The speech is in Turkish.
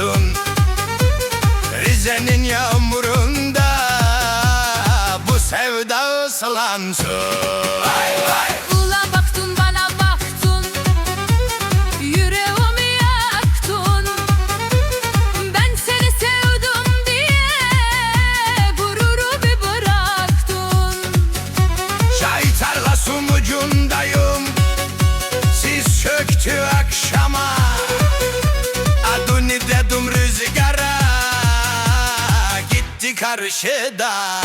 ıslansın Rize'nin yağmurunda bu sevda ıslansın Vay vay karşıda